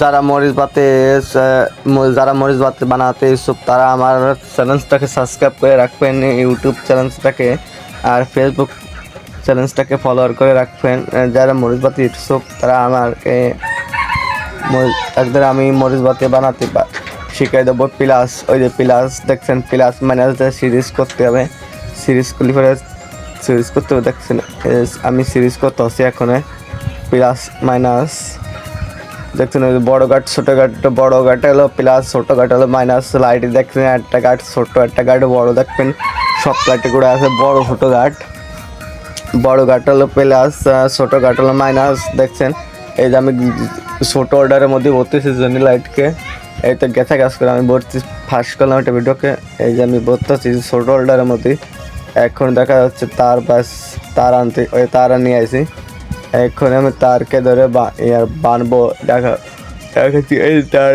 যারা মরিচ বাতে যারা মরিচ বাতে বানাতে ইচ্ছুক, তারা আমার চ্যানেলটাকে সাবস্ক্রাইব করে রাখবেন, ইউটিউব চ্যানেলটাকে আর ফেসবুক চ্যানেলটাকে ফলোয়ার করে রাখবেন। যারা মরিচ বাতে ইচ্ছুক, তারা আমাকে একদিন আমি মরিচ বাতে বানাতে শিখিয়ে দেবো। প্লাস ওই যে প্লাস দেখছেন প্লাস মাইনাস সিরিজ করতে হবে। সিরিজ করলে পরে সিরিজ করতে হবে, দেখছেন। আমি সিরিজ করতে হচ্ছি এখন। প্লাস মাইনাস দেখছেন ওই বড় গাট ছোটো গাট বড় গাট হলো প্লাস ছোটো গাট হলো মাইনাস লাইট দেখছেন, একটা গাট ছোট একটা গাট বড় দেখবেন সব গাটে করে আছে, বড় ছোটো গাট বড় গাট হলো প্লাস ছোটো গাট হলো মাইনাস দেখছেন, এই যে আমি ছোটো অর্ডারের মধ্যে ভর্তিছি জনি লাইটকে এই তো গেছে, কাজ করে আমি ভর্তি ফার্স্ট করলাম একটা ভিডিওকে এই যে আমি ভর্তি ছোটো অর্ডারের মধ্যে, এখন দেখা যাচ্ছে তার বাস, তার আনতে, ওই তার নিয়ে আসি এখন আমি তারকে ধরে ইয়ার বানবো। দেখা দেখাচ্ছি এই তার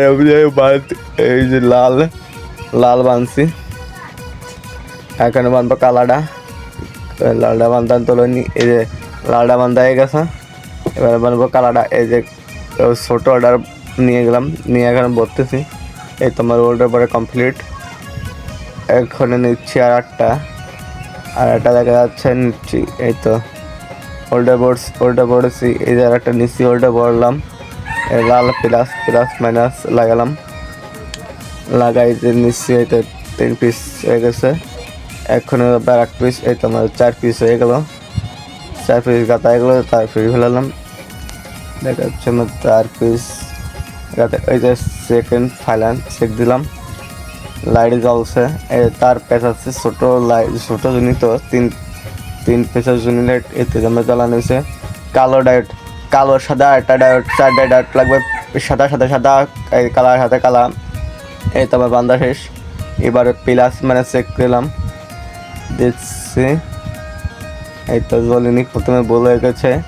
এই যে লাল লাল বানছি। এখন বানবো কালাটা এই লালটা বান্ধান তোলনি, এই যে লালটা বান্ধা হয়ে গেছে। এবার বানবো কালাটা এই যে ছোটো অর্ডার নিয়ে গেলাম, নিয়ে এখন বলতেছি এই তোমার অর্ডার পরে কমপ্লিট এখন নিচ্ছি আর একটা। আর একটা দেখা যাচ্ছে, নিচ্ছি, এই তো। হোল্ডার বোর্ডস হোল্ডার বড়ছি এই যে একটা নিচ্ছি হোল্ডার বড়লাম এই লাল প্লাস প্লাস মাইনাস লাগালাম। লাগাই যে নিচ্ছি এই তো তিন পিস হয়ে গেছে। এখন এবার এক পিস এই তো আমার চার পিস হয়ে গেল। চার পিস গাতা হয়ে গেলো, তার ফ্রি ফেলালাম। দেখা যাচ্ছে আমার চার পিস গাতে ওই যে সেকেন্ড ফাইলান চেক দিলাম। লাইট জ্বলছে এই তার পেঁচ আছে ছোটো লাইট ছোটো জুনি তো তিন তিন জুনি লাইট এতে জমে জ্বালানো হয়েছে। কালো ডায়ট কালো সাদা একটা ডায়ট চারটা ডায়ট লাগবে সাদা সাদা সাদা এই কালার সাথে কালা। এই তো আমার বান্দা শেষ। এবারে প্লাস মানে চেক করলাম দেখছি। এই তো জ্বলিনি প্রথমে বলে গেছে।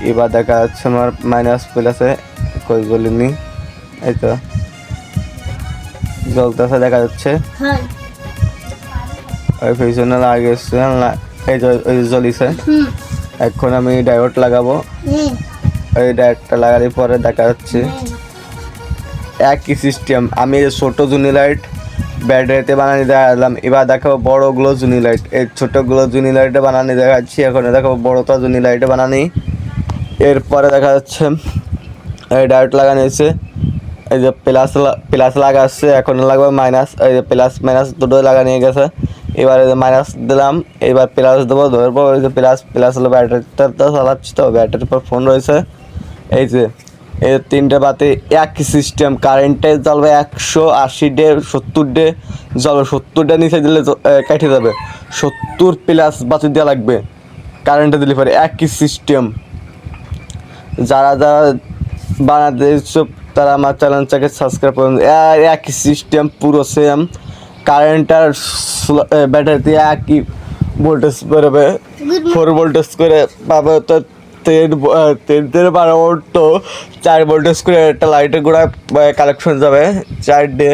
এবার দেখা যাচ্ছে আমার মাইনাস প্লাসে কই জ্বলিনি এই তো। জ্বলতেছে দেখা যাচ্ছে। হ্যাঁ। ওই লাগিয়েছে না- এই জ্বলিছে। এখন আমি ডায়োড লাগাবো। ওই ডায়োডটা লাগালে পরে দেখা যাচ্ছে একই সিস্টেম। আমি এই ছোটো জুনি লাইট ব্যাটারিতে বানানি দেখালাম এবার দেখাবো বড়গুলো জুনি লাইট। এই ছোটোগুলো জুনি লাইটে বানানি দেখাচ্ছি এখন দেখাবো বড়টা জুনি লাইটে বানানি। এরপরে দেখা যাচ্ছে এই ডায়োড লাগানো হয়েছে। এই যে প্লাস প্লাস লাগাচ্ছে এখন লাগবে মাইনাস এই যে প্লাস মাইনাস দুটো লাগা নিয়ে গেছে। এবার মাইনাস দিলাম, এবার প্লাস দেবো ধরবো ওই যে প্লাস প্লাস হলো ব্যাটারিটা তো চালাচ্ছি তো ব্যাটারির পর ফোন রয়েছে। এই যে, এই তিনটে বাতি, একই সিস্টেম কারেন্টে জ্বলবে একশো আশি ডে, সত্তর ডে, জ্বলবে ডে, নিচে দিলে কেটে যাবে। সত্তর প্লাস বাতি দেওয়া লাগবে কারেন্টে দিলে পরে একই সিস্টেম যারা যারা বানাতে তারা আমার চ্যানেলটাকে সাবস্ক্রাইব করুন। একই সিস্টেম পুরো সেম কারেন্ট আর ব্যাটারিতে একই ভোল্টেজ বেরোবে ফোর ভোল্টেজ করে পাবে তো তিন তিন বারো ভোল্ট তো চার ভোল্টেজ করে একটা লাইটের গোড়ায় কালেকশন যাবে চার ডে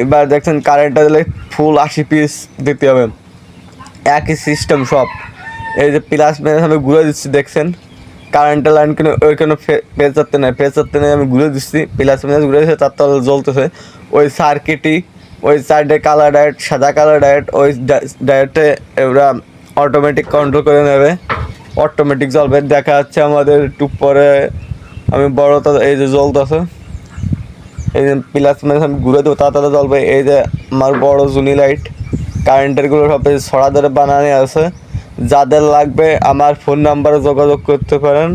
এবার দেখছেন কারেন্টটা দিলে ফুল আশি পিস দিতে হবে। একই সিস্টেম সব। এই যে প্লাস মাইনাস আমি ঘুরে দিচ্ছি দেখছেন? কারেন্টের লাইন কিনে ওইখানে পেজ যাচ্ছে না পেজ যাচ্ছে না আমি ঘুরে দিচ্ছি প্লাস মাইনাস ঘুরে দিচ্ছে তার তলে জ্বলতেছে। ওই সার্কিটই ওই সাইডে কালার ডায়েট সাদা কালার ডায়েট ওই ডায়েটে ওরা অটোমেটিক কন্ট্রোল করে নেবে। অটোমেটিক জ্বলবে দেখা যাচ্ছে আমাদের একটু পরে আমি বড় তো এই যে জ্বলতেছে এই যে প্লাস মাইনাস আমি ঘুরে দেবো তা তাড়াতাড়ি জ্বলবে এই যে আমার বড় জুনি লাইট কারেন্টেরগুলো সব ছড়া ধরে বানানো আছে। যাদের লাগবে আমার ফোন নাম্বারে যোগাযোগ করতে পারেন।